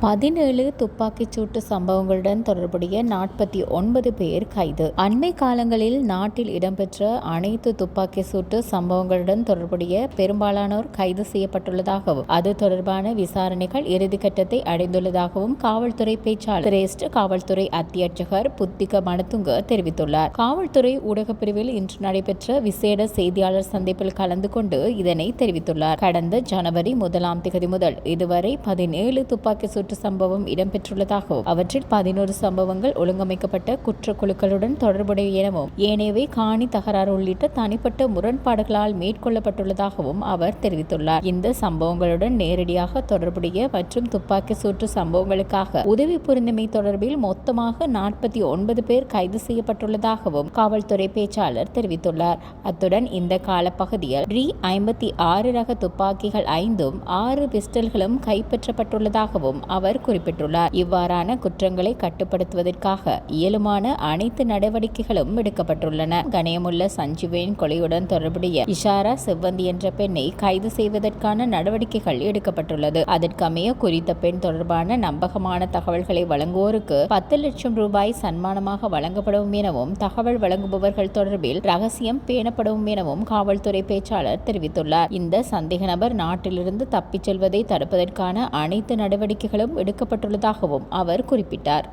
பதினேழு துப்பாக்கிச்சூட்டு சம்பவங்களுடன் தொடர்புடைய நாற்பத்தி ஒன்பது பேர் கைது. அண்மை காலங்களில் நாட்டில் இடம்பெற்ற அனைத்து துப்பாக்கி சூட்டு சம்பவங்களுடன் தொடர்புடைய பெரும்பாலானோர் கைது செய்யப்பட்டுள்ளதாகவும் அது தொடர்பான விசாரணைகள் இறுதிக்கட்டத்தை அடைந்துள்ளதாகவும் காவல்துறை பேச்சாளர் சிரேஷ்ட காவல்துறை அத்தியட்சகர் புத்திக மனதுங்க தெரிவித்துள்ளார். காவல்துறை ஊடகப் பிரிவில் இன்று நடைபெற்ற விசேட செய்தியாளர் சந்திப்பில் கலந்து கொண்டு இதனை தெரிவித்துள்ளார். கடந்த ஜனவரி முதலாம் திகதி முதல் இதுவரை பதினேழு துப்பாக்கி சூட்டு சம்பவம் இடம்பெற்றுள்ளதாகவும் அவற்றில் பதினோரு சம்பவங்கள் ஒழுங்கமைக்கப்பட்ட குற்ற குழுக்களுடன் தொடர்புடைய எனவும் ஏனையவை காணி தகராறு உள்ளிட்ட தனிப்பட்ட முரண்பாடுகளால் மேற்கொள்ளப்பட்டுள்ளதாகவும் அவர் தெரிவித்துள்ளார். இந்த சம்பவங்களுடன் நேரடியாக தொடர்புடைய மற்றும் துப்பாக்கி சூற்று சம்பவங்களுக்காக உதவி புரிந்தமை தொடர்பில் மொத்தமாக நாற்பத்தி ஒன்பது பேர் கைது செய்யப்பட்டுள்ளதாகவும் காவல்துறை பேச்சாளர் தெரிவித்துள்ளார். அத்துடன் இந்த காலப்பகுதியில் ரி ஐம்பத்தி ஆறு ரக துப்பாக்கிகள் ஐந்தும் ஆறு பிஸ்டல்களும் கைப்பற்றப்பட்டுள்ளதாகவும் அவர் அவர் குறிப்பிட்டுள்ளார். இவ்வாறான குற்றங்களை கட்டுப்படுத்துவதற்காக இயலுமான அனைத்து நடவடிக்கைகளும் எடுக்கப்பட்டுள்ளன. கணயமுள்ள சஞ்சீவின் கொலையுடன் தொடர்புடைய இஷாரா செவ்வந்தி என்ற பெண்ணை கைது செய்வதற்கான நடவடிக்கைகள் எடுக்கப்பட்டுள்ளது. அதற்கமைய குறித்த பெண் தொடர்பான நம்பகமான தகவல்களை வழங்குவோருக்கு பத்து லட்சம் ரூபாய் சன்மானமாக வழங்கப்படும் எனவும் தகவல் வழங்குபவர்கள் தொடர்பில் ரகசியம் பேணப்படும் எனவும் காவல்துறை பேச்சாளர் தெரிவித்துள்ளார். இந்த சந்தேக நபர் நாட்டிலிருந்து தப்பிச் செல்வதை தடுப்பதற்கான அனைத்து நடவடிக்கைகளும் நடவடிக்கைகளும் எடுக்கப்பட்டுள்ளதாகவும் அவர் குறிப்பிட்டார்.